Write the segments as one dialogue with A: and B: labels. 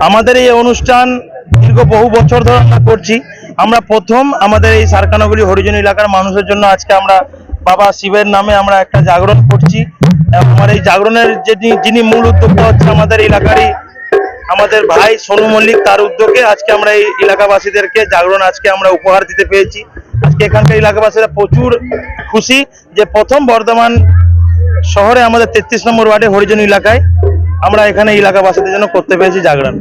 A: আমাদের এই অনুষ্ঠান দীর্ঘ বহু বছর ধরে আমরা করছি। আমরা প্রথম আমাদের এই সারকানাগুলি হরিজন এলাকার মানুষের জন্য আজকে আমরা বাবা শিবের নামে আমরা একটা জাগরণ করছি। এবং আমার এই জাগরণের যিনি যিনি মূল উদ্যোক্তা হচ্ছে আমাদের এলাকারই আমাদের ভাই সোনু মল্লিক, তার উদ্যোগে আজকে আমরা এই এলাকাবাসীদেরকে জাগরণ আজকে আমরা উপহার দিতে পেরেছি আজকে এখানকার এলাকাবাসীরা প্রচুর খুশি যে প্রথম বর্ধমান শহরে আমাদের তেত্রিশ নম্বর ওয়ার্ডে হরিজন এলাকায় আমরা এখানে এলাকাবাসীদের জন্য করতে পেরেছি জাগরণ।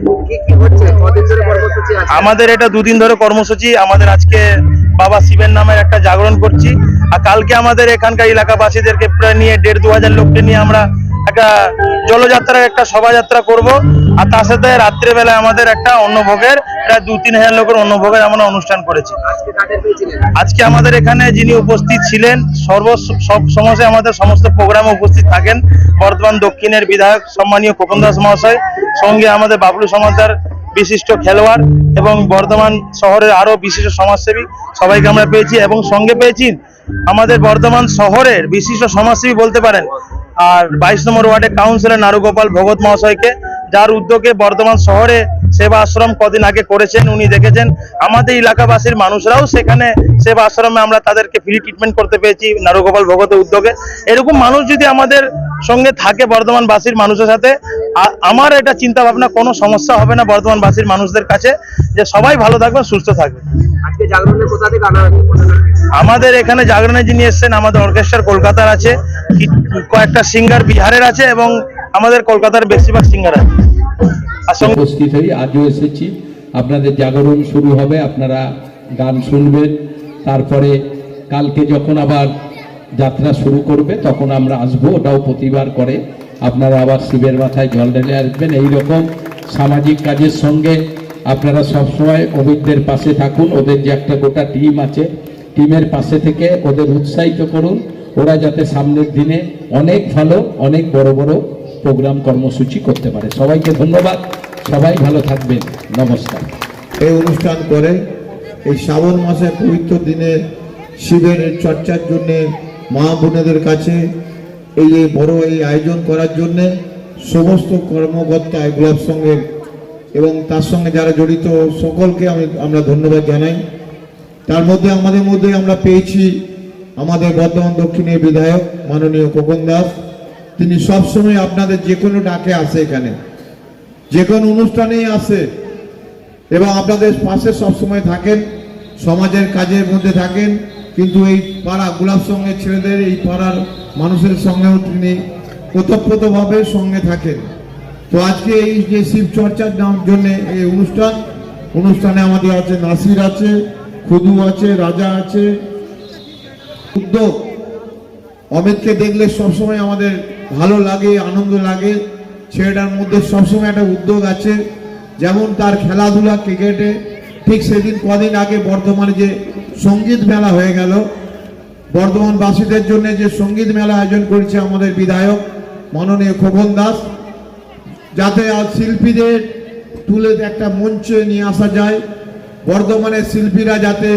A: আমাদের এটা দুদিন ধরে কর্মসূচি আমাদের আজকে বাবা শিবের নামের একটা জাগরণ করছি। আর কালকে আমাদের এখানকার এলাকাবাসীদেরকে প্রায় নিয়ে দেড় দু হাজার লোককে নিয়ে আমরা একটা জলযাত্রার একটা শোভাযাত্রা করব। আর তার সাথে রাত্রেবেলায় আমাদের একটা অন্নভোগের প্রায় দু তিন হাজার লোকের অন্নভোগের আমরা অনুষ্ঠান করেছি।
B: আজকে
A: আমাদের এখানে যিনি উপস্থিত ছিলেন সর্ব সব সমস্যায় আমাদের সমস্ত প্রোগ্রামে উপস্থিত থাকেন বর্ধমান দক্ষিণের বিধায়ক সম্মানীয় খোকন দাস মহাশয় সঙ্গে আমাদের বাবলু সমাজদার বিশিষ্ট খেলোয়াড় এবং বর্ধমান শহরের আরও বিশিষ্ট সমাজসেবী সবাইকে আমরা পেয়েছি এবং সঙ্গে পেয়েছি আমাদের বর্ধমান শহরের বিশিষ্ট সমাজসেবী বলতে পারেন আর বাইশ নম্বর ওয়ার্ডে কাউন্সিলর নারুগোপাল ভগত মহাশয়কে, যার উদ্যোগে বর্তমান শহরে সেবা আশ্রম কদিন আগে করেছেন। উনি দেখেছেন, আমাদের এলাকাবাসীর মানুষরাও সেখানে সেবা আশ্রমে আমরা তাদেরকে ফ্রি ট্রিটমেন্ট করতে পেরেছি নারুগোপাল ভগতের উদ্যোগে। এরকম মানুষ যদি আমাদের সঙ্গে থাকে বর্ধমানবাসীর মানুষের সাথে। আমার এটা চিন্তা ভাবনা কোনো সমস্যা হবে না বর্ধমানবাসীর মানুষদের কাছে। যে সবাই ভালো থাকবে সুস্থ থাকবে? আমাদের এখানে জাগরণে যিনি এসছেন আমাদের অর্কেস্ট্রার কলকাতার আছে। কয়েকটা সিঙ্গার বিহারের আছে এবং আমাদের কলকাতার বেশিরভাগ সিঙ্গার আছে।
C: উপস্থিত হই আজও এসেছি। আপনাদের জাগরণ শুরু হবে আপনারা গান শুনবেন। তারপরে কালকে যখন আবার যাত্রা শুরু করবে, তখন আমরা আসব, ওটাও প্রতিবার করে। আপনারা আবার শিবের মাথায় জল ঢেলে আসবেন। এইরকম সামাজিক কাজের সঙ্গে আপনারা সবসময় অভিজ্ঞদের পাশে থাকুন। ওদের যে একটা গোটা টিম আছে, টিমের পাশে থেকে ওদের উৎসাহিত করুন। ওরা যাতে সামনের দিনে অনেক ভালো, অনেক বড় বড় প্রোগ্রাম কর্মসূচি করতে পারে। সবাইকে ধন্যবাদ। সবাই ভালো থাকবেন। নমস্কার।
D: এই অনুষ্ঠান করে এই শ্রাবণ মাসের পবিত্র দিনে শিবের চর্চার জন্য মা বোনেদের কাছে এই যে বড় এই আয়োজন করার জন্য সমস্ত কর্মকর্তা এগুলোর সঙ্গে এবং তার সঙ্গে যারা জড়িত সকলকে আমি, আমরা ধন্যবাদ জানাই। তার মধ্যে, আমাদের মধ্যে আমরা পেয়েছি আমাদের বর্ধমান দক্ষিণের বিধায়ক মাননীয় খোকন দাস। তিনি সবসময় আপনাদের যে কোনো ডাকে আসে এখানে। যে কোনো অনুষ্ঠানেই আসে। এবং আপনাদের পাশে সবসময় থাকেন, সমাজের কাজের মধ্যে থাকেন। কিন্তু এই পাড়া গোলাপ সঙ্গে ছেলেদের, এই পাড়ার মানুষের সঙ্গেও তিনি ওতপ্রোতভাবে সঙ্গে থাকেন। তো আজকে এই যে শিব চর্চার জন্য এই অনুষ্ঠান, অনুষ্ঠানে আমাদের আছে নাসির আছে, খুদু আছে, রাজা আছে। উদ্যোগ, অমিতকে দেখলে সবসময় আমাদের ভালো লাগে, আনন্দ লাগে। ছেলেটার মধ্যে সবসময় একটা উদ্যোগ আছে, যেমন তার খেলাধুলা, ক্রিকেটে ঠিক সেদিন কদিন আগে বর্ধমানে যে সংগীত মেলা হয়ে গেল, বর্ধমানবাসীদের জন্য যে সংগীত মেলা আয়োজন করেছে আমাদের বিধায়ক মাননীয় খোকন দাস, যাতে আজ শিল্পীদের তুলে একটা মঞ্চে নিয়ে আসা যায়। বর্ধমানের শিল্পীরা যাতে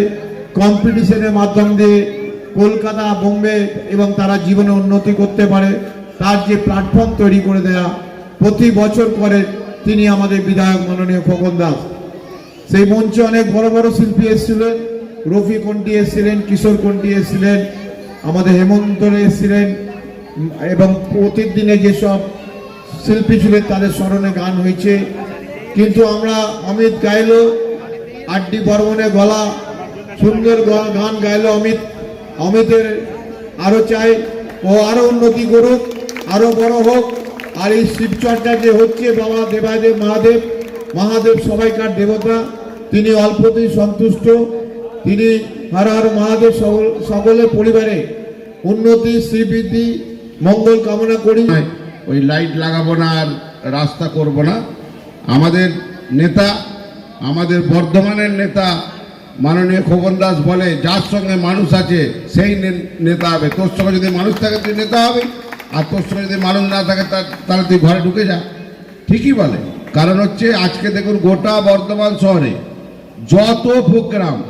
D: কম্পিটিশনের মাধ্যম দিয়ে কলকাতা, বোম্বে এবং তারা জীবনে উন্নতি করতে পারে, তার যে প্ল্যাটফর্ম তৈরি করে দেয়া, প্রতি বছর করে তিনি আমাদের বিধায়ক মাননীয় খোকন দাস। সেই মঞ্চে অনেক বড় বড় শিল্পী এসেছিলেন। রফি কন্টি এসেছিলেন, কিশোর কন্টি এসেছিলেন, আমাদের হেমন্ত এসেছিলেন, এবং প্রত্যেক দিনে যেসব শিল্পী ছিলেন তাদের স্মরণে গান হয়েছে। কিন্তু আমরা অমিত গাইলো, আড্ডি বর্মনে গলা, সুন্দর গান গাইল অমিত। অমিতের আরও চাই, ও আরও উন্নতি করুক, আরও বড় হোক। আর এই শিবচর্চা যে হচ্ছে, বাবা দেবাদেব, মহাদেব মহাদেব সবাইকার দেবতা। তিনি অল্পতেই সন্তুষ্ট। তিনি হর হর মহাদেব সকল- সকলের পরিবারে উন্নতি, শ্রীবৃদ্ধি, মঙ্গল কামনা করি।
E: ওই লাইট লাগাবো না আর রাস্তা করব না। আমাদের নেতা, আমাদের বর্ধমানের নেতা, মাননীয় খোকন দাস বলে, যার সঙ্গে মানুষ আছে, সেই নেতা হবে। তোর সঙ্গে যদি মানুষ থাকে, তুই নেতা হবে। আর তোর সঙ্গে যদি মানুষ না থাকে তাহলে তুই ঘরে ঢুকে যা। ঠিকই বলে। কারণ হচ্ছে, আজকে দেখুন গোটা বর্ধমান শহরে যত প্রোগ্রাম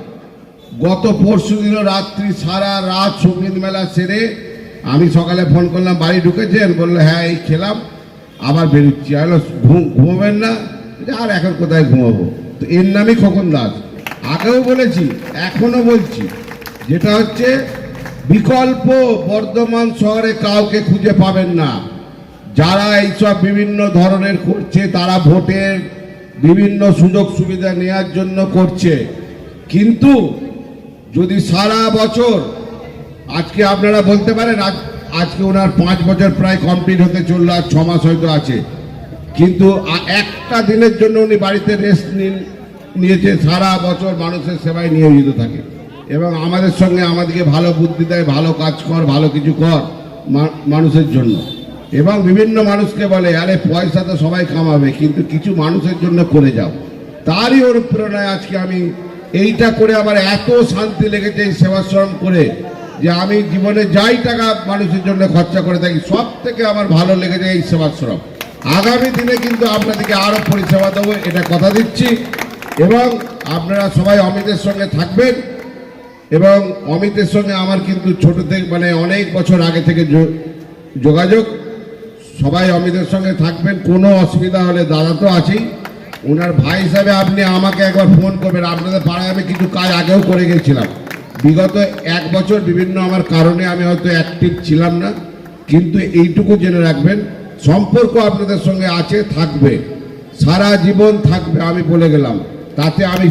E: গত পরশু দিন রাত্রি সারা রাত সংগীত মেলা সেরে আমি সকালে ফোন করলাম বাড়ি ঢুকেছেন বলল হ্যাঁ এই খেলাম। আবার বেরোচ্ছি। বললাম, ঘুমাবেন না? আর এখন কোথায় ঘুমাবো? তো এর নামই খোকন দাস। আগেও বলেছি এখনও বলছি যেটা হচ্ছে বিকল্প বর্ধমান শহরে কাউকে খুঁজে পাবেন না। যারা এইসব বিভিন্ন ধরনের করছে তারা ভোটের বিভিন্ন সুযোগ সুবিধা নেওয়ার জন্য করছে। কিন্তু যদি সারা বছর, আজকে আপনারা বলতে পারেন, আজ, আজকে ওনার পাঁচ বছর প্রায় কমপ্লিট হতে চলল আর ছ মাস হয়তো আছে। কিন্তু একটা দিনের জন্য উনি বাড়িতে রেস্ট নিয়েছে, সারা বছর মানুষের সেবায় নিয়োজিত থাকে। এবং আমাদের সঙ্গে আমাদেরকে ভালো বুদ্ধি দেয়, ভালো কাজ কর, ভালো কিছু কর মানুষের জন্য। এবং বিভিন্ন মানুষকে বলে, আরে, পয়সা তো সবাই কামাবে, কিন্তু কিছু মানুষের জন্য করে যাও। তারই অনুপ্রেরণায় আজকে আমি এইটা করে আমার এত শান্তি লেগেছে এই সেবাশ্রম করে, যে আমি জীবনে যাই টাকা মানুষের জন্য খরচা করে থাকি সব থেকে আমার ভালো লেগেছে এই সেবাশ্রম। আগামী দিনে কিন্তু আপনাদেরকে আরও পরিষেবা দেবো, এটা কথা দিচ্ছি। এবং আপনারা সবাই অমিতের সঙ্গে থাকবেন। এবং অমিতের সঙ্গে আমার কিন্তু ছোট থেকে মানে অনেক বছর আগে থেকে যোগাযোগ। সবাই অমিতের সঙ্গে থাকবেন, কোনো অসুবিধা হলে দাদা তো আছেই। ওনার ভাই হিসাবে আপনি আমাকে একবার ফোন করবেন, আপনাদের পাড়ায় আমি কিছু কাজ আগেও করে গেছিলাম। বিগত এক বছর বিভিন্ন আমার কারণে আমি হয়তো অ্যাক্টিভ ছিলাম না, কিন্তু এইটুকু জেনে রাখবেন, সম্পর্ক আপনাদের সঙ্গে আছে, থাকবে। সারা জীবন থাকবে, আমি বলে গেলাম। তাতে আমি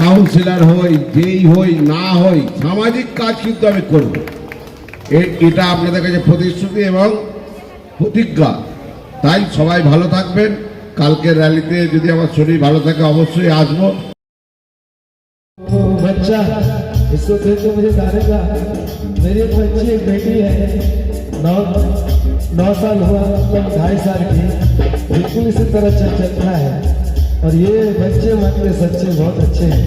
E: কাউন্সিলর হই, যেই হই, না হই, সামাজিক কাজ কিন্তু আমি করব। এটা আপনাদের কাছে প্রতিশ্রুতি এবং প্রতিজ্ঞা তাই সবাই ভালো থাকবেন কালকের র্যালিতে যদি আমার শরীর ভালো থাকে অবশ্যই আসবো
F: वो बच्चा इसको देख के मुझे डालेगा मेरी एक बच्ची एक बेटी है नौ नौ साल हुआ मतलब ढाई साल की बिल्कुल इसी तरह चल चलता है और ये बच्चे मन के सच्चे बहुत अच्छे हैं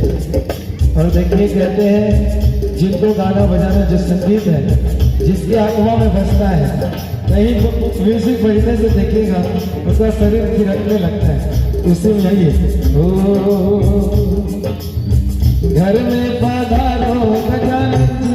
F: और देखिए कहते हैं जिनको गाना बजाना जो संगीत है जिसकी आत्मा में बसता है कहीं म्यूज़िक बजने से देखेगा। उसका शरीर थिरकने लगता है। उसी में यही है ओ, घर में पधारो गजानन